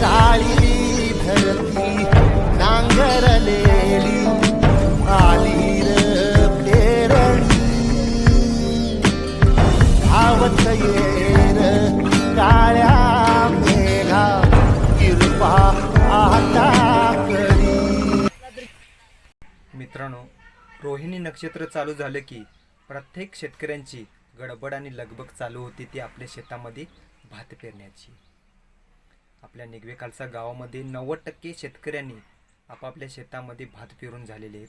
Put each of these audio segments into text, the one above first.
काळी धरती नांगरलेली आली पेरणी. धावत येर काळ्या मेघा आता करी. मित्रांनो रोहिणी नक्षत्र चालू झालं की प्रत्येक शेतकऱ्यांची गडबड आणि लगबग चालू होती ती आपल्या शेतामध्ये भात पेरण्याची. आपल्या निगवे खालसा गावामध्ये नव्वद टक्के शेतकऱ्यांनी आपापल्या शेतामध्ये भात पेरून झालेले आहेत.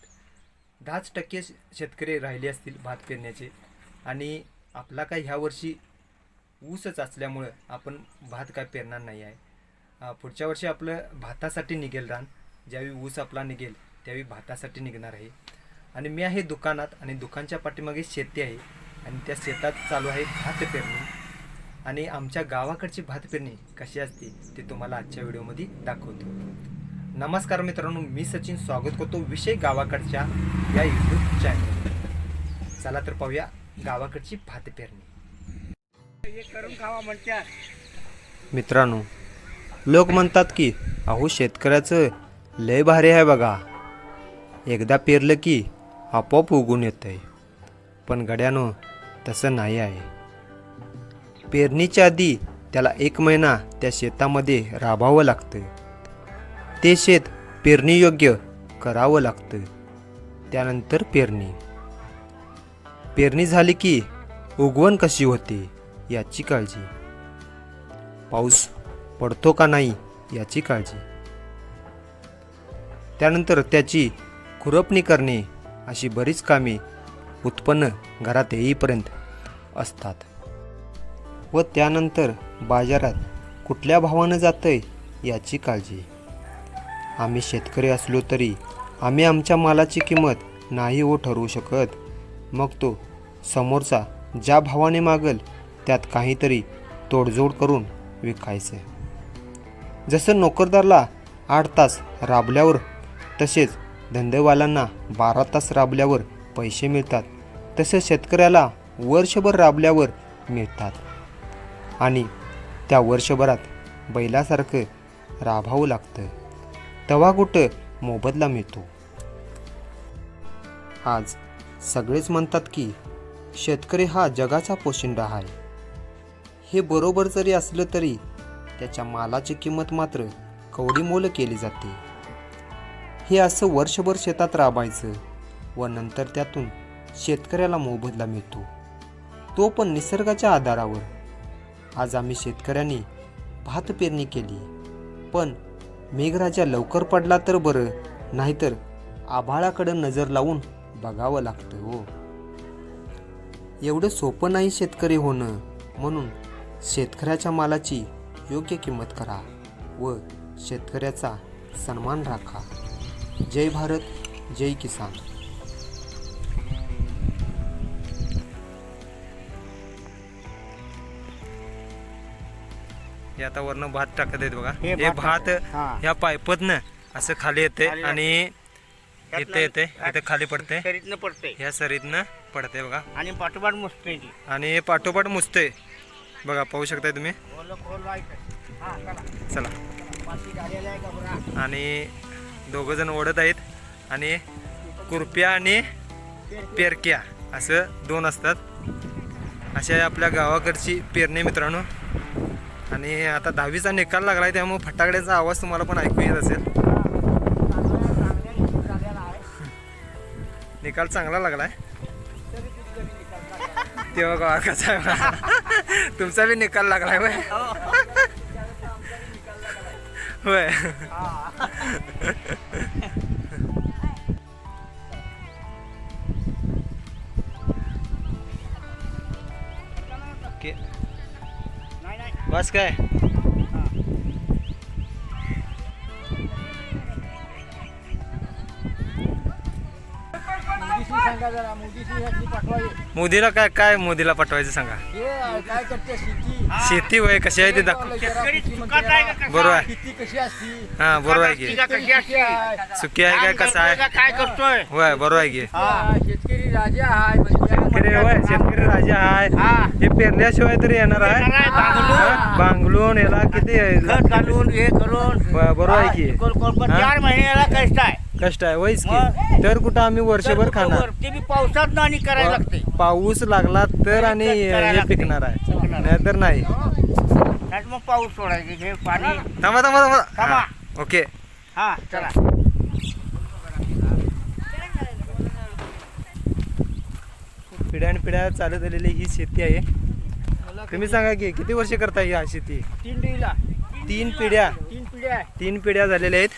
दहाच टक्के श- शेतकरी राहिले असतील भात पेरण्याचे. आणि आपला काय ह्या वर्षी ऊसच असल्यामुळं आपण भात काय पेरणार नाही आहे. पुढच्या वर्षी आपलं भातासाठी निघेल रान. ज्यावेळी ऊस आपला निघेल त्यावेळी भातासाठी निघणार आहे. आणि मी आहे दुकानात आणि दुकानच्या पाठीमागे शेती आहे. आणि त्या शेतात चालू आहे भात पेरणी. आणि आमच्या गावाकडची भात पेरणी कशी असते ते तुम्हाला आजच्या व्हिडिओमध्ये दाखवतो. नमस्कार मित्रांनो मी सचिन स्वागत करतो विषय गावाकडच्या या यूट्यूब चॅनल चला तर पाहूया गावाकडची भात पेरणी मित्रांनो लोक म्हणतात की अहो शेतकऱ्याचं लय भारी आहे बघा. एकदा पेरलं की आपोआप उगून येतंय. पण गड्यानो तसं नाही आहे. पेरणीच्या आधी त्याला एक महिना त्या शेतामध्ये राबावं लागतं ते शेत पेरणीयोग्य करावं लागतं त्यानंतर पेरणी. पेरणी झाली की उगवण कशी होते याची काळजी. पाऊस पडतो का नाही याची काळजी. त्यानंतर त्याची खुरपणी करणे अशी बरीच कामे उत्पन्न घरात येईपर्यंत असतात. व त्यानंतर बाजारात कुठल्या भावानं जातं आहे याची काळजी. आम्ही शेतकरी असलो तरी आम्ही आमच्या मालाची किंमत नाही हो ठरवू शकत. मग तो समोरचा ज्या भावाने मागल त्यात काहीतरी तोडजोड करून विकायचं. जसं नोकरदारला आठ तास राबल्यावर तसेच धंदेवाल्यांना बारा तास राबल्यावर पैसे मिळतात तसेच शेतकऱ्याला वर्षभर राबल्यावर मिळतात. आणि त्या वर्षभरात बैलासारखं राबावं लागतं. तवा कुठं मोबदला मिळतो. आज सगळेच म्हणतात की शेतकरी हा जगाचा पोशिंडा आहे. हे बरोबर जरी असलं तरी त्याच्या मालाची किंमत मात्र कवडीमोल केली जाते. हे असं वर्षभर शेतात राबायचं व नंतर त्यातून शेतकऱ्याला मोबदला मिळतो. तो पण निसर्गाच्या आधारावर आज आम्ही शेतकऱ्यांनी भात पेरणी केली. पण मेघराजा लवकर पडला तर बरं नाहीतर आभाळाकडं नजर लावून बघावं लागतं हो. एवढं सोपं नाही शेतकरी होणं म्हणून शेतकऱ्याच्या मालाची योग्य किंमत करा व शेतकऱ्याचा सन्मान राखा. जय भारत जय किसान. हे आता वरनं भात टाकत आहेत बघा. हे हे भात भात हा. ह्या पायपतनं असं खाली येते खाली आणि इथे येते इथे खाली पडते शरीरनं पडते ह्या सरीतनं पडते बघा. आणि पाठोपाठ मुसते ती. आणि हे पाठोपाठ मुजते बघा पाहू शकताय तुम्ही? ओलं खोल व्हायचं. हा, चला. का. आणि दोघं जण ओढत आहेत आणि कुरप्या आणि पेरक्या असं दोन असतात. अशा आपल्या गावाकडची पेरणी मित्रांनो. आणि आता दहावीचा निकाल लागलाय त्यामुळे फटाकड्याचा आवाज तुम्हाला पण ऐकू येत असेल. निकाल चांगला लागलाय तेव्हा गावा कसा आहे? तुमचा बी निकाल लागलाय वय होय. बस काय? सांगा जरा मोदीला काय काय मोदीला पाठवायचं सांगा? हे काय करते शेती? शेती वय कशी आहे ते दाखव. बरोबर आहे. शेती कशी असती? हा बरोबर आहे की. कशी असते? सुकी आहे. काय कसं आहे? काय करतोय? होय बरोबर आहे की. हा शेतकरी राजा आहे म्हणजे शेतकरी होय शेतकरी राजा आहे. हा. पेरल्याशिवाय तरी येणार आहे. बांगलून. याला किती घालून हे करून. बरोबर आहे की? चार महिन्याला कष्ट आहे कष्ट आहे मग? की. तर कुठं आम्ही वर्षभर तर खाणार? बरोबर. ते बी पावसात आणि करायला लागते. पाऊस लागला तर आणि हे. पिकणार आहे. पिकणार. नाहीतर नाही. नाही मग पाऊस सोडायचे हे पाणी. थांबा थांबा थांबा. थांबा. ओके. हा चला. पिढ्यान पिढ्या चालत आलेली ही शेती आहे. तुम्ही सांगा की किती वर्ष करताय ही शेती? तीन पिढ्या. तीन पिढ्या तीन पिढ्या झालेल्या आहेत.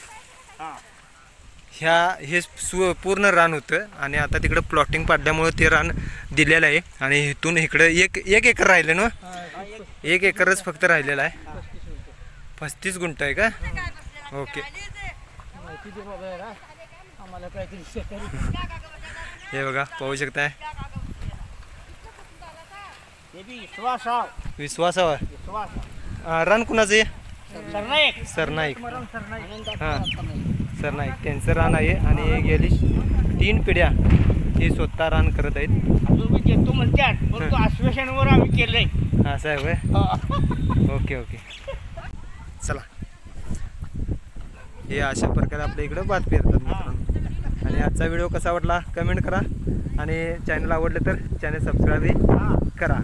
ह्या हे सु पूर्ण रान होतं आणि आता तिकडं प्लॉटिंग पाडल्यामुळं ते रान दिलेलं आहे. आणि इथून इकडं एक एक एकर राहिलं ना? एक एकरच फक्त राहिलेलं आहे. पस्तीस गुंठ आहे का? ओके. हे बघा पाहू शकताय. हे. विश्वासावर रान कुणाचं आहे? सरनाईक. सरनाईक. मरण सरनाईक हां सरनाईक त्यांचं रान आहे आणि गेली तीन पिढ्या हे स्वतः रान करत आहेत. अजून मी देतो म्हणतात परंतु आश्वासनावर आम्ही केलंय. असं आहे होय? Okay okay. चला. हे अशा प्रकारे आपल्या इकडं भात पेरतात मित्रांनो. आणि आजचा व्हिडिओ कसा वाटला? कमेंट करा. आणि चॅनल आवडलं तर चॅनल सबस्क्राईब करा.